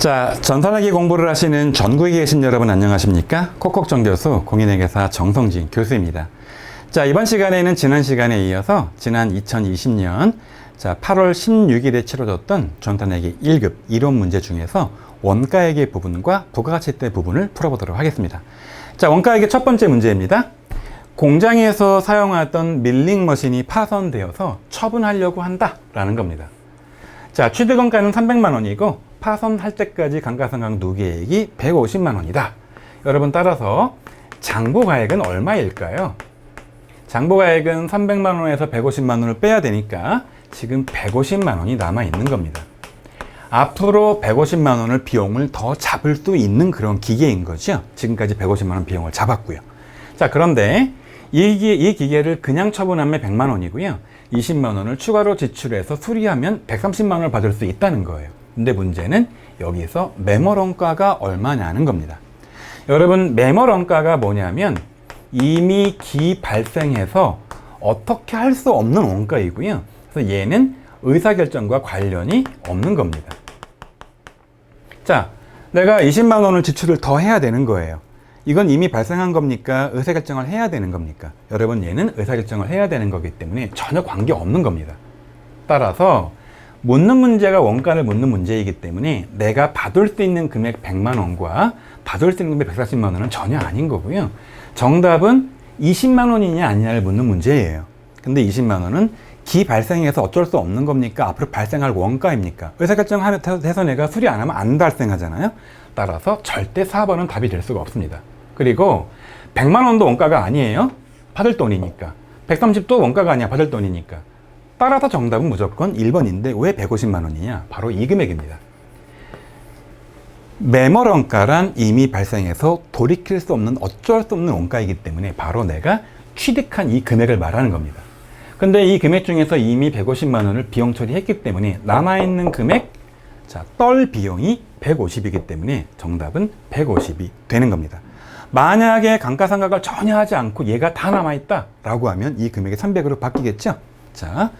자, 전산학기 공부를 하시는 전국에 계신 여러분 안녕하십니까? 콕콕정 교수 공인회계사 정성진 교수입니다. 자, 이번 시간에는 지난 시간에 이어서 지난 2020년 자, 8월 16일에 치러졌던 전산학기 1급 이론 문제 중에서 원가액의 부분과 부가가치대 부분을 풀어보도록 하겠습니다. 자, 원가액의 첫 번째 문제입니다. 공장에서 사용하던 밀링 머신이 파손되어서 처분하려고 한다라는 겁니다. 자, 취득원가는 300만 원이고 파손할 때까지 감가상각 누계액이 150만 원이다. 여러분 따라서 장부가액은 얼마일까요? 장부가액은 300만 원에서 150만 원을 빼야 되니까 지금 150만 원이 남아 있는 겁니다. 앞으로 150만 원을 비용을 더 잡을 수 있는 그런 기계인 거죠. 지금까지 150만 원 비용을 잡았고요. 자, 그런데 이, 기, 이 기계를 그냥 처분하면 100만 원이고요. 20만 원을 추가로 지출해서 수리하면 130만 원을 받을 수 있다는 거예요. 근데 문제는 여기서 매몰원가가 얼마냐는 겁니다. 여러분, 매몰원가가 뭐냐면 이미 기 발생해서 어떻게 할 수 없는 원가이고요. 그래서 얘는 의사결정과 관련이 없는 겁니다. 자, 내가 20만 원을 지출을 더 해야 되는 거예요. 이건 이미 발생한 겁니까? 의사결정을 해야 되는 겁니까? 여러분, 얘는 의사결정을 해야 되는 거기 때문에 전혀 관계 없는 겁니다. 따라서 묻는 문제가 원가를 묻는 문제이기 때문에 내가 받을 수 있는 금액 100만 원과 받을 수 있는 금액 140만 원은 전혀 아닌 거고요. 정답은 20만 원이냐 아니냐를 묻는 문제예요. 근데 20만 원은 기 발생해서 어쩔 수 없는 겁니까? 앞으로 발생할 원가입니까? 의사결정해서 내가 수리 안 하면 안 발생하잖아요. 따라서 절대 4번은 답이 될 수가 없습니다. 그리고 100만 원도 원가가 아니에요. 받을 돈이니까. 130도 원가가 아니야. 받을 돈이니까. 따라서 정답은 무조건 1번인데 왜 150만 원이냐? 바로 이 금액입니다. 매몰 원가란 이미 발생해서 돌이킬 수 없는 어쩔 수 없는 원가이기 때문에 바로 내가 취득한 이 금액을 말하는 겁니다. 근데 이 금액 중에서 이미 150만 원을 비용 처리했기 때문에 남아있는 금액, 자, 떨 비용이 150이기 때문에 정답은 150이 되는 겁니다. 만약에 감가상각을 전혀 하지 않고 얘가 다 남아있다 라고 하면 이 금액이 300으로 바뀌겠죠? 자,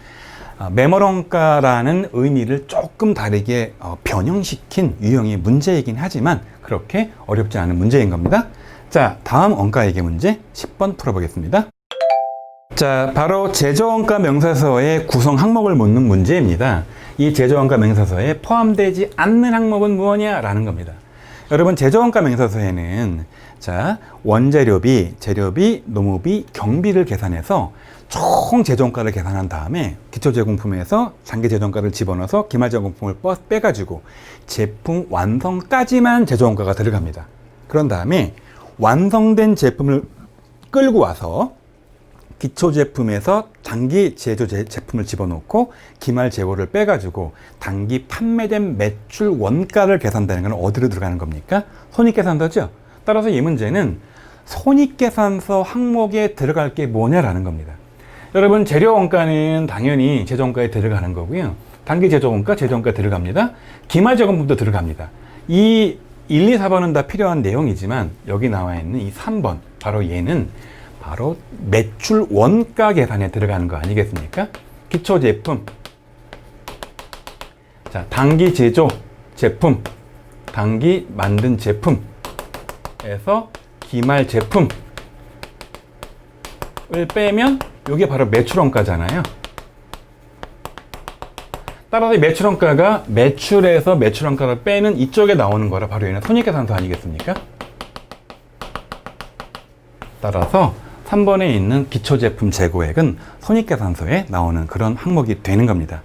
어, 매몰원가라는 의미를 조금 다르게 어, 변형시킨 유형의 문제이긴 하지만 그렇게 어렵지 않은 문제인 겁니다. 자, 다음 원가액의 문제 10번 풀어보겠습니다. 자, 바로 제조원가 명사서의 구성 항목을 묻는 문제입니다. 이 제조원가 명사서에 포함되지 않는 항목은 무엇이냐라는 겁니다. 여러분, 제조원가 명사서에는 자, 원재료비, 재료비, 노무비, 경비를 계산해서 총 제조원가를 계산한 다음에 기초 제공품에서 장기 제조원가를 집어넣어서 기말 제공품을 빼가지고 제품 완성까지만 제조원가가 들어갑니다. 그런 다음에 완성된 제품을 끌고 와서 기초 제품에서 단기 제조 제, 제품을 집어넣고 기말 재고를 빼가지고 단기 판매된 매출 원가를 계산되는 건 어디로 들어가는 겁니까? 손익계산서죠. 따라서 이 문제는 손익계산서 항목에 들어갈 게 뭐냐라는 겁니다. 여러분 재료 원가는 당연히 원가에 들어가는 거고요. 단기 제조 원가, 원가 들어갑니다. 기말 제공품도 들어갑니다. 이 1, 2, 4번은 다 필요한 내용이지만 여기 나와 있는 이 3번 바로 얘는 바로 매출 원가 계산에 들어가는 거 아니겠습니까? 기초 제품, 자 단기 제조 제품, 단기 만든 제품에서 기말 제품 을 빼면 이게 바로 매출 원가잖아요. 따라서 매출 원가가 매출에서 매출 원가를 빼는 이쪽에 나오는 거라 바로 얘는 손익계산서 아니겠습니까? 따라서 3번에 있는 기초제품 재고액은 손익계산서에 나오는 그런 항목이 되는 겁니다.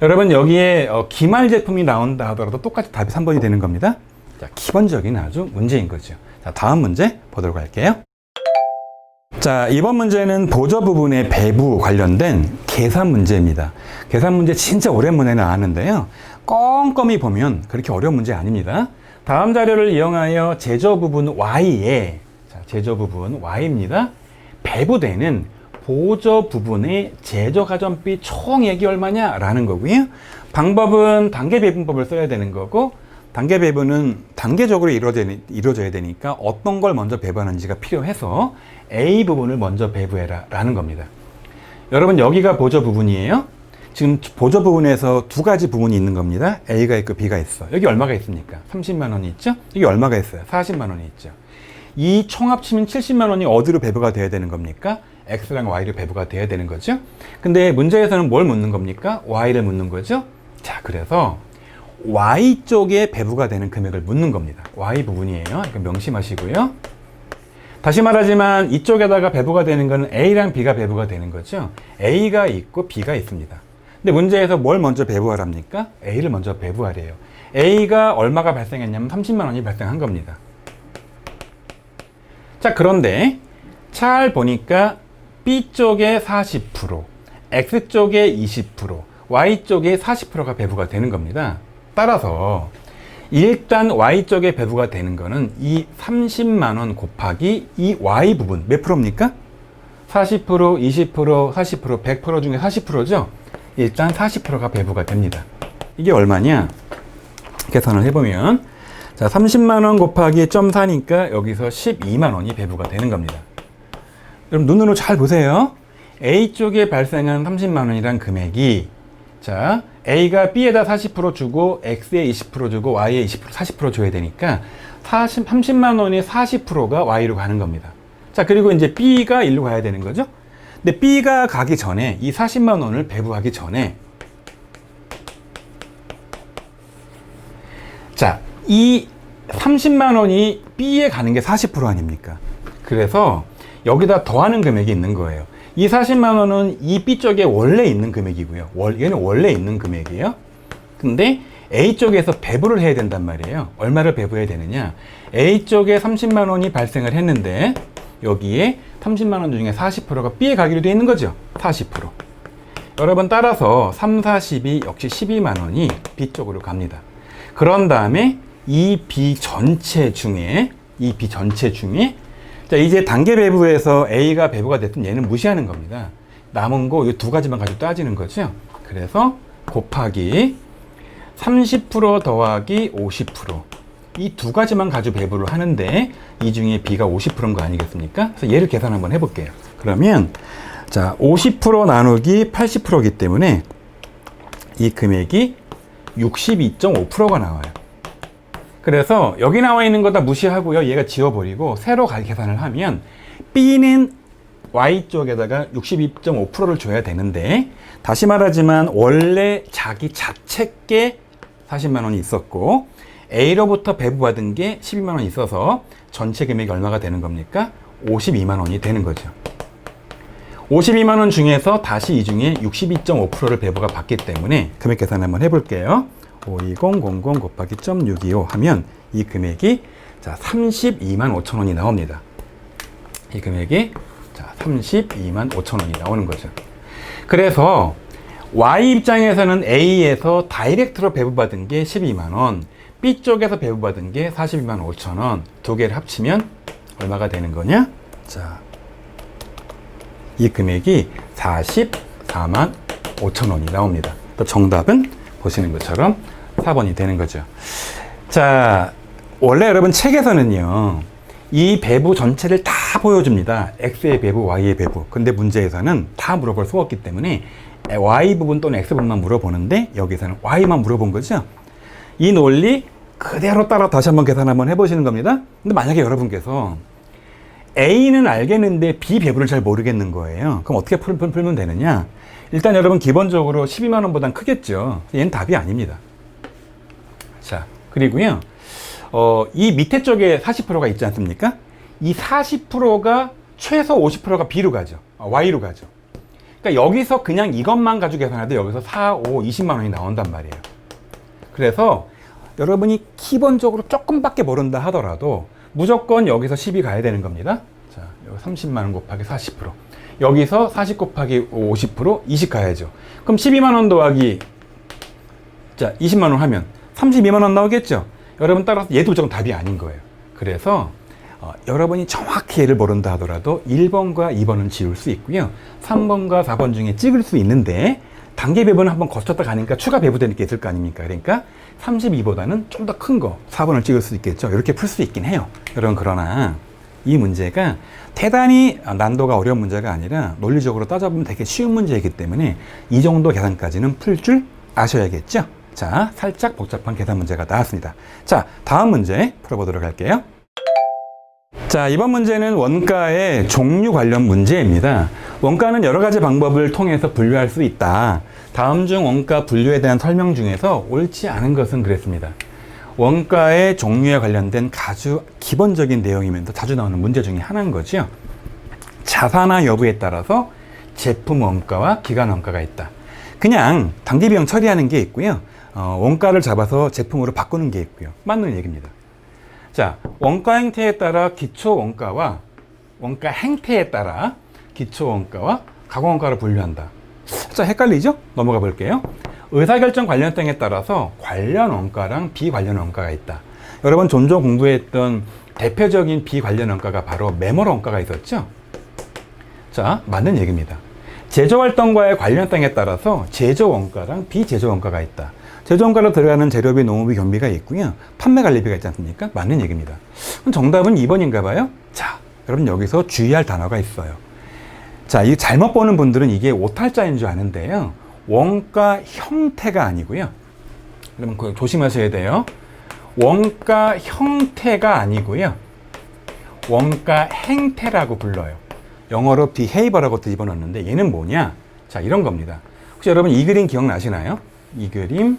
여러분 여기에 어, 기말 제품이 나온다 하더라도 똑같이 답이 3번이 되는 겁니다. 자, 기본적인 아주 문제인 거죠. 자, 다음 문제 보도록 할게요. 자, 이번 문제는 보조 부분의 배부 관련된 계산 문제입니다. 계산 문제 진짜 오랜만에 나왔는데요. 꼼꼼히 보면 그렇게 어려운 문제 아닙니다. 다음 자료를 이용하여 제조 부분 Y에 자, 제조 부분 Y입니다. 배부되는 보조 부분의 제조 가전비 총액이 얼마냐라는 거고요. 방법은 단계 배분법을 써야 되는 거고 단계 배분은 단계적으로 이루어져야 되니까 어떤 걸 먼저 배부하는지가 필요해서 A 부분을 먼저 배부해라 라는 겁니다. 여러분 여기가 보조 부분이에요. 지금 보조 부분에서 두 가지 부분이 있는 겁니다. A가 있고 B가 있어. 여기 얼마가 있습니까? 30만 원이 있죠? 여기 얼마가 있어요? 40만 원이 있죠. 이 총 합치면 70만 원이 어디로 배부가 돼야 되는 겁니까? X랑 Y로 배부가 돼야 되는 거죠. 근데 문제에서는 뭘 묻는 겁니까? Y를 묻는 거죠. 자, 그래서 Y 쪽에 배부가 되는 금액을 묻는 겁니다. Y 부분이에요. 이거 명심하시고요. 다시 말하지만 이쪽에다가 배부가 되는 것은 A랑 B가 배부가 되는 거죠. A가 있고 B가 있습니다. 근데 문제에서 뭘 먼저 배부하랍니까? A를 먼저 배부하래요. A가 얼마가 발생했냐면 30만 원이 발생한 겁니다. 자, 그런데 잘 보니까 B 쪽에 40%, X 쪽에 20%, Y 쪽에 40%가 배부가 되는 겁니다. 따라서 일단 Y 쪽에 배부가 되는 거는 이 30만 원 곱하기 이 Y 부분 몇 프로입니까? 40%, 20%, 40%, 100% 중에 40%죠? 일단 40%가 배부가 됩니다. 이게 얼마냐? 계산을 해보면 자 30만 원 곱하기 0.4니까 여기서 12만 원이 배부가 되는 겁니다. 여러분 눈으로 잘 보세요. A 쪽에 발생한 30만 원이란 금액이 자 A가 B에다 40% 주고 X에 20% 주고 Y에 20% 40% 줘야 되니까 40, 30만 원의 40%가 Y로 가는 겁니다. 자 그리고 이제 B가 일로 가야 되는 거죠. 근데 B가 가기 전에 이 40만 원을 배부하기 전에 자, 이 30만 원이 B에 가는 게 40% 아닙니까? 그래서 여기다 더하는 금액이 있는 거예요. 이 40만 원은 이 B 쪽에 원래 있는 금액이고요. 월, 얘는 원래 있는 금액이에요. 근데 A 쪽에서 배부를 해야 된단 말이에요. 얼마를 배부해야 되느냐? A 쪽에 30만 원이 발생을 했는데 여기에 30만 원 중에 40%가 B에 가기로 되어 있는 거죠. 40%. 여러분 따라서 3, 40이 역시 12만 원이 B 쪽으로 갑니다. 그런 다음에 이 B 전체 중에 이 B 전체 중에 자 이제 단계 배부에서 A가 배부가 됐든 얘는 무시하는 겁니다. 남은 거 이 두 가지만 가지고 따지는 거죠. 그래서 곱하기 30% 더하기 50%이 두 가지만 가지고 배부를 하는데 이 중에 B가 50%인 거 아니겠습니까? 그래서 얘를 계산 한번 해볼게요. 그러면 자 50% 나누기 80%이기 때문에 이 금액이 62.5%가 나와요. 그래서 여기 나와 있는 거 다 무시하고요. 얘가 지워버리고 새로 가- 계산을 하면 B는 Y 쪽에다가 62.5%를 줘야 되는데 다시 말하지만 원래 자기 자책게 40만 원이 있었고 A로부터 배부받은 게 12만 원이 있어서 전체 금액이 얼마가 되는 겁니까? 52만 원이 되는 거죠. 52만 원 중에서 다시 이 중에 62.5%를 배부가 받기 때문에 금액 계산 한번 해볼게요. 52000 곱하기 0.625 하면 이 금액이 자 32만 5천 원이 나옵니다. 이 금액이 자 32만 5천 원이 나오는 거죠. 그래서 Y 입장에서는 A에서 다이렉트로 배부받은 게 12만 원, B 쪽에서 배부받은 게 42만 5천 원, 두 개를 합치면 얼마가 되는 거냐? 자, 이 금액이 44만 5천 원이 나옵니다. 또 정답은 보시는 것처럼 4번이 되는 거죠. 자, 원래 여러분 책에서는요, 이 배부 전체를 다 보여줍니다. X의 배부, Y의 배부. 근데 문제에서는 다 물어볼 수 없기 때문에 Y 부분 또는 X 부분만 물어보는데 여기서는 Y만 물어본 거죠. 이 논리 그대로 따라 다시 한번 계산 한번 해보시는 겁니다. 근데 만약에 여러분께서 A는 알겠는데 B 배부를 잘 모르겠는 거예요. 그럼 어떻게 풀, 풀, 풀면 되느냐? 일단 여러분 기본적으로 12만 원보단 크겠죠. 얘는 답이 아닙니다. 자, 그리고요. 어, 이 밑에 쪽에 40%가 있지 않습니까? 이 40%가 최소 50%가 B로 가죠. 아, Y로 가죠. 그러니까 여기서 그냥 이것만 가지고 계산해도 여기서 4, 5, 20만 원이 나온단 말이에요. 그래서 여러분이 기본적으로 조금밖에 모른다 하더라도 무조건 여기서 10이 가야 되는 겁니다. 자, 여기 30만 원 곱하기 40%. 여기서 40 곱하기 50% 20 가야죠. 그럼 12만 원 더하기 자, 20만 원 하면 32만 원 나오겠죠. 여러분 따라서 얘도 무조건 답이 아닌 거예요. 그래서 어, 여러분이 정확히 얘를 모른다 하더라도 1번과 2번은 지울 수 있고요. 3번과 4번 중에 찍을 수 있는데 단계 배분을 한번 거쳤다 가니까 추가 배부되는 게 있을 거 아닙니까? 그러니까 32보다는 좀 더 큰 거 4번을 찍을 수 있겠죠. 이렇게 풀 수 있긴 해요. 여러분 그러나 이 문제가 대단히 난도가 어려운 문제가 아니라 논리적으로 따져보면 되게 쉬운 문제이기 때문에 이 정도 계산까지는 풀 줄 아셔야겠죠? 자, 살짝 복잡한 계산 문제가 나왔습니다. 자, 다음 문제 풀어보도록 할게요. 자, 이번 문제는 원가의 종류 관련 문제입니다. 원가는 여러 가지 방법을 통해서 분류할 수 있다. 다음 중 원가 분류에 대한 설명 중에서 옳지 않은 것은 그랬습니다. 원가의 종류에 관련된 아주 기본적인 내용이면서 자주 나오는 문제 중에 하나인 거죠. 자산화 여부에 따라서 제품 원가와 기간 원가가 있다. 그냥 단기 비용 처리하는 게 있고요. 어, 원가를 잡아서 제품으로 바꾸는 게 있고요. 맞는 얘기입니다. 자, 원가 행태에 따라 기초 원가와 원가 행태에 따라 기초 원가와 가공 원가를 분류한다. 자, 헷갈리죠? 넘어가 볼게요. 의사결정 관련성에 따라서 관련 원가랑 비관련 원가가 있다. 여러분 종종 공부했던 대표적인 비관련 원가가 바로 매몰 원가가 있었죠? 자, 맞는 얘기입니다. 제조 활동과의 관련성에 따라서 제조 원가랑 비제조 원가가 있다. 원가로 들어가는 재료비, 농업비, 경비가 있고요. 판매 관리비가 있지 않습니까? 맞는 얘기입니다. 그럼 정답은 2번인가 봐요. 자, 여러분 여기서 주의할 단어가 있어요. 자, 이 잘못 보는 분들은 이게 오탈자인 줄 아는데요. 원가 형태가 아니고요. 여러분 그거 조심하셔야 돼요. 원가 형태가 아니고요. 원가 행태라고 불러요. 영어로 behavior라고 뒤집어놨는데 얘는 뭐냐? 자, 이런 겁니다. 혹시 여러분 이 그림 기억나시나요? 이 그림,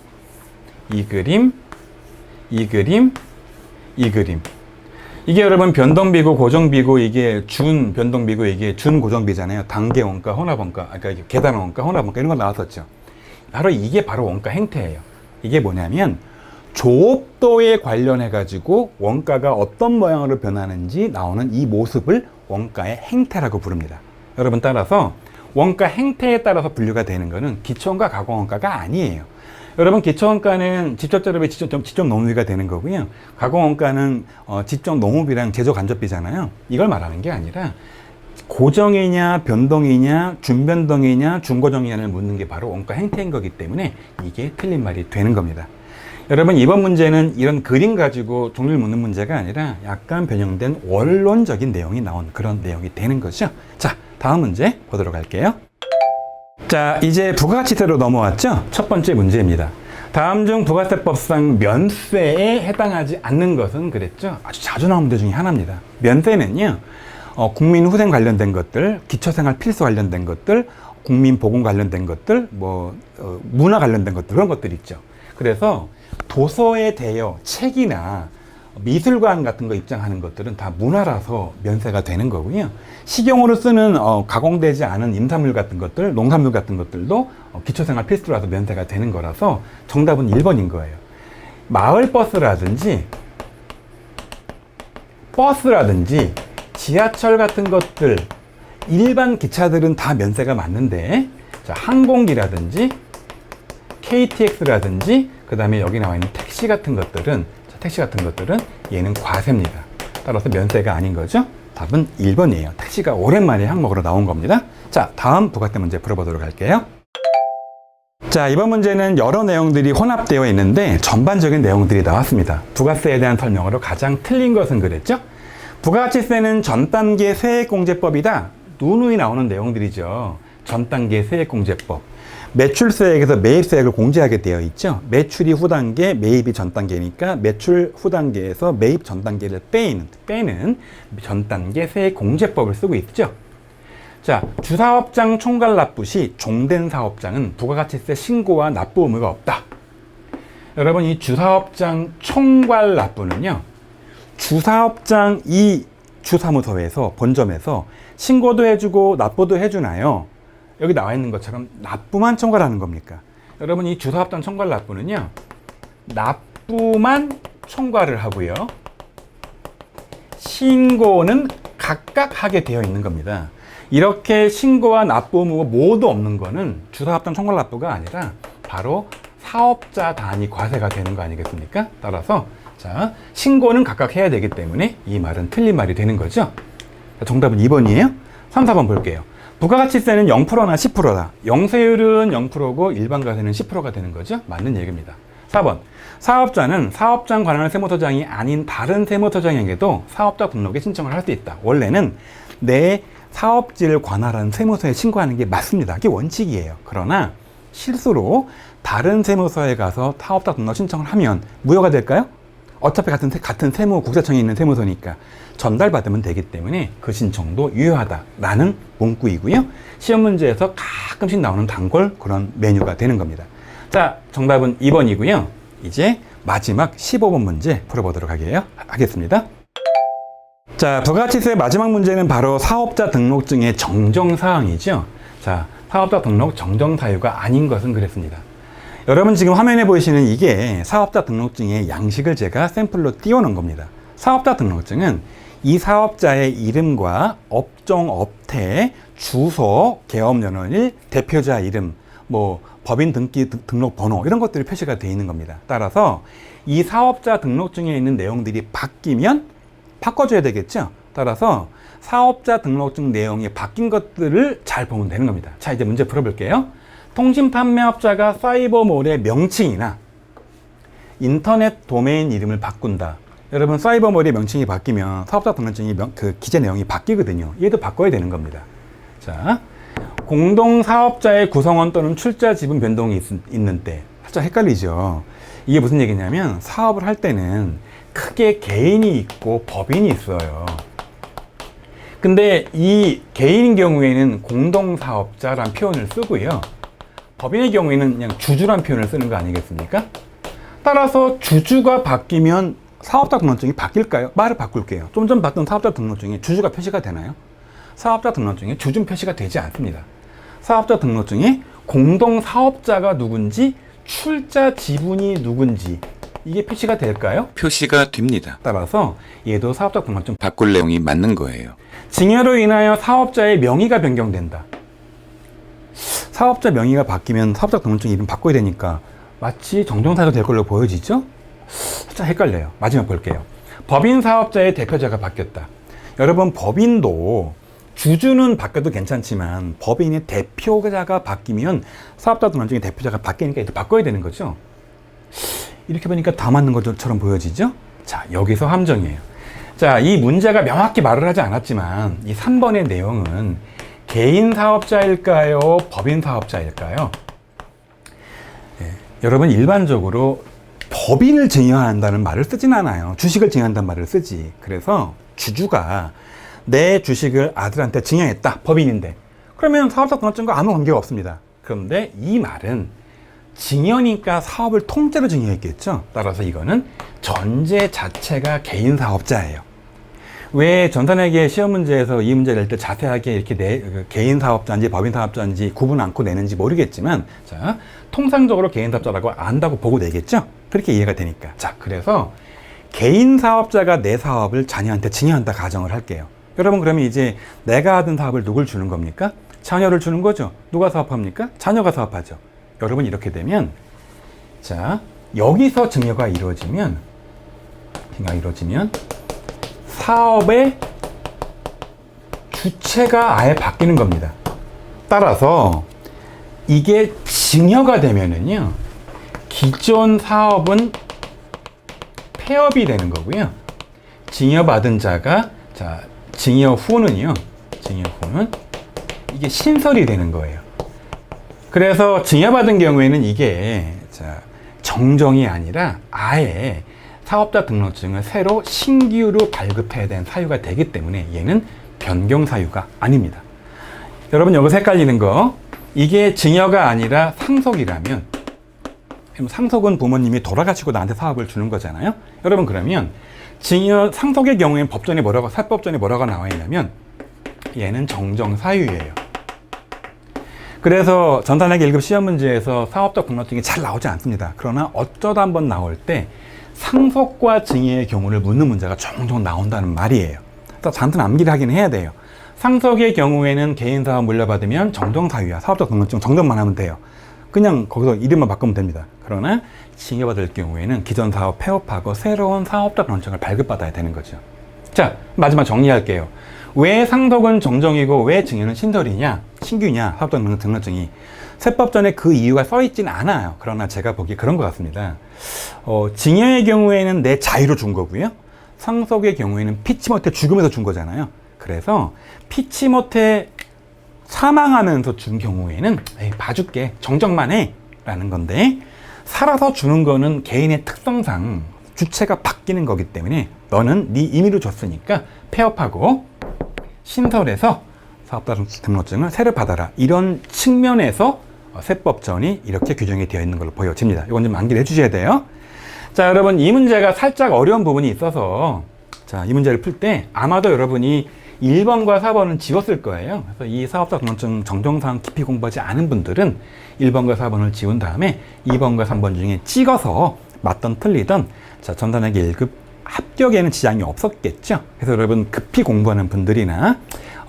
이 그림, 이 그림, 이 그림. 이게 여러분 변동비고 고정비고 이게 준 변동비고 이게 준 고정비잖아요. 단계 원가, 혼합 원가, 아까 그러니까 계단 원가, 혼합 원가 이런 거 나왔었죠. 바로 이게 바로 원가 행태예요. 이게 뭐냐면 조업도에 관련해 가지고 원가가 어떤 모양으로 변하는지 나오는 이 모습을 원가의 행태라고 부릅니다. 여러분 따라서 원가 행태에 따라서 분류가 되는 것은 기초원가 가공원가가 아니에요. 여러분 기초원가는 직접재료비 직접, 직접 농업비가 되는 거고요. 가공원가는 어, 직접 농업비랑 제조 간접비잖아요. 이걸 말하는 게 아니라 고정이냐 변동이냐 준변동이냐 준고정이냐를 묻는 게 바로 원가 행태인 거기 때문에 이게 틀린 말이 되는 겁니다. 여러분 이번 문제는 이런 그림 가지고 종류를 묻는 문제가 아니라 약간 변형된 원론적인 내용이 나온 그런 내용이 되는 거죠. 자, 다음 문제 보도록 할게요. 자, 이제 부가가치세로 넘어왔죠? 첫 번째 문제입니다. 다음 중 부가세법상 면세에 해당하지 않는 것은 그랬죠? 아주 자주 나오는 문제 중에 하나입니다. 면세는요, 어, 국민 후생 관련된 것들, 기초생활 필수 관련된 것들, 국민 보건 관련된 것들, 뭐, 어, 문화 관련된 것들, 그런 것들 있죠. 그래서 도서에 대여, 책이나 미술관 같은 거 입장하는 것들은 다 문화라서 면세가 되는 거고요. 식용으로 쓰는 어, 가공되지 않은 임산물 같은 것들, 농산물 같은 것들도 어, 기초생활 필수라서 면세가 되는 거라서 정답은 1번인 거예요. 마을버스라든지 버스라든지 지하철 같은 것들 일반 기차들은 다 면세가 맞는데 자, 항공기라든지 KTX라든지 그 다음에 여기 나와 있는 택시 같은 것들은 자, 택시 같은 것들은 얘는 과세입니다. 따라서 면세가 아닌 거죠. 답은 1번이에요. 택시가 오랜만에 항목으로 나온 겁니다. 자, 다음 부가세 문제 풀어보도록 할게요. 자, 이번 문제는 여러 내용들이 혼합되어 있는데 전반적인 내용들이 나왔습니다. 부가세에 대한 설명으로 가장 틀린 것은 그랬죠? 부가가치세는 전 단계 세액공제법이다. 누누이 나오는 내용들이죠. 전 단계 세액공제법. 매출세액에서 매입세액을 공제하게 되어 있죠. 매출이 후 단계, 매입이 전 단계니까 매출 후 단계에서 매입 전 단계를 빼는, 빼는 전 단계 세액 공제법을 쓰고 있죠. 자, 주사업장 총괄 납부 시 종된 사업장은 부가가치세 신고와 납부 의무가 없다. 여러분, 이 주사업장 총괄 납부는요, 주사업장 이 주사무소에서 본점에서 신고도 해주고 납부도 해주나요? 여기 나와 있는 것처럼 납부만 총괄하는 겁니까? 여러분 이 주사업장 총괄 납부는요 납부만 총괄을 하고요 신고는 각각 하게 되어 있는 겁니다. 이렇게 신고와 납부 의무가 모두 없는 거는 주사합당 총괄 납부가 아니라 바로 사업자 단위 과세가 되는 거 아니겠습니까? 따라서 자 신고는 각각 해야 되기 때문에 이 말은 틀린 말이 되는 거죠. 자, 정답은 2번이에요. 3, 4번 볼게요. 부가가치세는 0%나 10%다. 영세율은 0%고 일반 과세는 10%가 되는 거죠. 맞는 얘기입니다. 4번. 사업자는 사업장 관할 세무서장이 아닌 다른 세무서장에게도 사업자 등록에 신청을 할 수 있다. 원래는 내 사업지를 관할하는 세무서에 신고하는 게 맞습니다. 그게 원칙이에요. 그러나 실수로 다른 세무서에 가서 사업자 등록 신청을 하면 무효가 될까요? 어차피 같은, 세- 같은 세무 국세청에 있는 세무서니까 전달받으면 되기 때문에 그 신청도 유효하다라는 문구이고요. 시험 문제에서 가끔씩 나오는 단골 그런 메뉴가 되는 겁니다. 자, 정답은 2번이고요. 이제 마지막 15번 문제 풀어보도록 하게요. 하겠습니다. 자, 부가치세의 마지막 문제는 바로 사업자 등록증의 정정 사항이죠. 자, 사업자 등록 정정 사유가 아닌 것은 그랬습니다. 여러분 지금 화면에 보이시는 이게 사업자 등록증의 양식을 제가 샘플로 띄워놓은 겁니다. 사업자 등록증은 이 사업자의 이름과 업종, 업태, 주소, 개업연원일, 대표자 이름, 뭐 법인 등기 등- 등록 번호 이런 것들이 표시가 되어 있는 겁니다. 따라서 이 사업자 등록증에 있는 내용들이 바뀌면 바꿔줘야 되겠죠. 따라서 사업자 등록증 내용이 바뀐 것들을 잘 보면 되는 겁니다. 자, 이제 문제 풀어볼게요. 통신 판매업자가 사이버몰의 명칭이나 인터넷 도메인 이름을 바꾼다. 여러분, 사이버몰의 명칭이 바뀌면 사업자 등록증이 명- 그 기재 내용이 바뀌거든요. 얘도 바꿔야 되는 겁니다. 자, 공동 사업자의 구성원 또는 출자 지분 변동이 있, 있는 때 살짝 헷갈리죠. 이게 무슨 얘기냐면 사업을 할 때는 크게 개인이 있고 법인이 있어요. 근데 이 개인인 경우에는 공동사업자란 표현을 쓰고요. 법인의 경우에는 그냥 주주란 표현을 쓰는 거 아니겠습니까? 따라서 주주가 바뀌면 사업자 등록증이 바뀔까요? 말을 바꿀게요. 좀 전 봤던 사업자 등록증에 주주가 표시가 되나요? 사업자 등록증에 주주 표시가 되지 않습니다. 사업자 등록증에 공동 사업자가 누군지 출자 지분이 누군지 이게 표시가 될까요? 표시가 됩니다. 따라서 얘도 사업자 등록증 바꿀 내용이 맞는 거예요. 증여로 인하여 사업자의 명의가 변경된다. 사업자 명의가 바뀌면 사업자 등록증 이름 바꿔야 되니까 마치 정정사유가 될 걸로 보여지죠? 살짝 헷갈려요. 마지막 볼게요. 법인 사업자의 대표자가 바뀌었다. 여러분 법인도 주주는 바뀌어도 괜찮지만 법인의 대표자가 바뀌면 사업자 등록증의 대표자가 바뀌니까 이도 바꿔야 되는 거죠. 이렇게 보니까 다 맞는 것처럼 보여지죠? 자, 여기서 함정이에요. 자, 이 문제가 명확히 말을 하지 않았지만 이 3번의 내용은 개인 사업자일까요? 법인 사업자일까요? 예, 여러분 일반적으로 법인을 증여한다는 말을 쓰진 않아요. 주식을 증여한다는 말을 쓰지. 그래서 주주가 내 주식을 아들한테 증여했다. 법인인데. 그러면 사업자 등록증과 아무 관계가 없습니다. 그런데 이 말은 증여니까 사업을 통째로 증여했겠죠. 따라서 이거는 전제 자체가 개인 사업자예요. 왜 전산회계 시험 문제에서 이 문제를 낼때 자세하게 이렇게 내, 그 개인 사업자인지 법인 사업자인지 구분 않고 내는지 모르겠지만, 자, 통상적으로 개인 사업자라고 안다고 보고 내겠죠? 그렇게 이해가 되니까. 자, 그래서 개인 사업자가 내 사업을 자녀한테 증여한다 가정을 할게요. 여러분, 그러면 이제 내가 하던 사업을 누굴 주는 겁니까? 자녀를 주는 거죠. 누가 사업합니까? 자녀가 사업하죠. 여러분, 이렇게 되면, 자, 여기서 증여가 이루어지면, 증여가 이루어지면, 사업의 주체가 아예 바뀌는 겁니다. 따라서 이게 증여가 되면은요, 기존 사업은 폐업이 되는 거고요. 증여받은 자가, 자, 증여 후는요, 증여 후는 이게 신설이 되는 거예요. 그래서 증여받은 경우에는 이게, 자, 정정이 아니라 아예 사업자 등록증을 새로 신규로 발급해야 되는 사유가 되기 때문에 얘는 변경 사유가 아닙니다. 여러분 여기서 헷갈리는 거 이게 증여가 아니라 상속이라면 그럼 상속은 부모님이 돌아가시고 나한테 사업을 주는 거잖아요. 여러분 그러면 증여 상속의 경우에는 법전에 뭐라고 사법전에 뭐라고 나와 있냐면 얘는 정정 사유예요. 그래서 전산학의 1급 시험 문제에서 사업자 등록증이 잘 나오지 않습니다. 그러나 어쩌다 한번 나올 때 상속과 증여의 경우를 묻는 문제가 종종 나온다는 말이에요. 그래서 잔뜩 암기를 하긴 해야 돼요. 상속의 경우에는 개인 사업 물려받으면 정정 사유야. 사업자 등록증 정정만 하면 돼요. 그냥 거기서 이름만 바꾸면 됩니다. 그러나 증여받을 경우에는 기존 사업 폐업하고 새로운 사업자 등록증을 발급받아야 되는 거죠. 자, 마지막 정리할게요. 왜 상속은 정정이고 왜 증여는 신설이냐, 신규냐, 사업자 등록증이 세법전에 그 이유가 써 있지는 않아요. 그러나 제가 보기에 그런 것 같습니다. 어, 징역의 경우에는 내 자유로 준 거고요. 상속의 경우에는 피치 못해 죽으면서 준 거잖아요. 그래서 피치 못해 사망하면서 준 경우에는 에이, 봐줄게 정정만 해 라는 건데 살아서 주는 거는 개인의 특성상 주체가 바뀌는 거기 때문에 너는 네 임의로 줬으니까 폐업하고 신설해서 사업자 등록증을 새로 받아라 이런 측면에서 어, 세법전이 이렇게 규정이 되어 있는 걸로 보여집니다. 이건 좀 암기를 해주셔야 돼요. 자 여러분 이 문제가 살짝 어려운 부분이 있어서 자 이 문제를 풀 때 아마도 여러분이 1번과 4번은 지웠을 거예요. 그래서 이 사업자 등록증 정정상 깊이 공부하지 않은 분들은 1번과 4번을 지운 다음에 2번과 3번 중에 찍어서 맞던 틀리던 자 전단에게 1급 합격에는 지장이 없었겠죠? 그래서 여러분 급히 공부하는 분들이나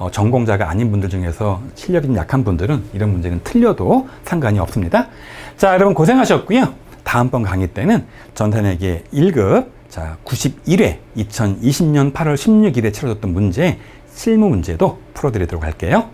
어, 전공자가 아닌 분들 중에서 실력이 좀 약한 분들은 이런 문제는 틀려도 상관이 없습니다 자 여러분 고생하셨고요 다음번 강의 때는 전산에게 1급 자 91회 2020년 8월 16일에 치러졌던 문제 실무 문제도 풀어드리도록 할게요.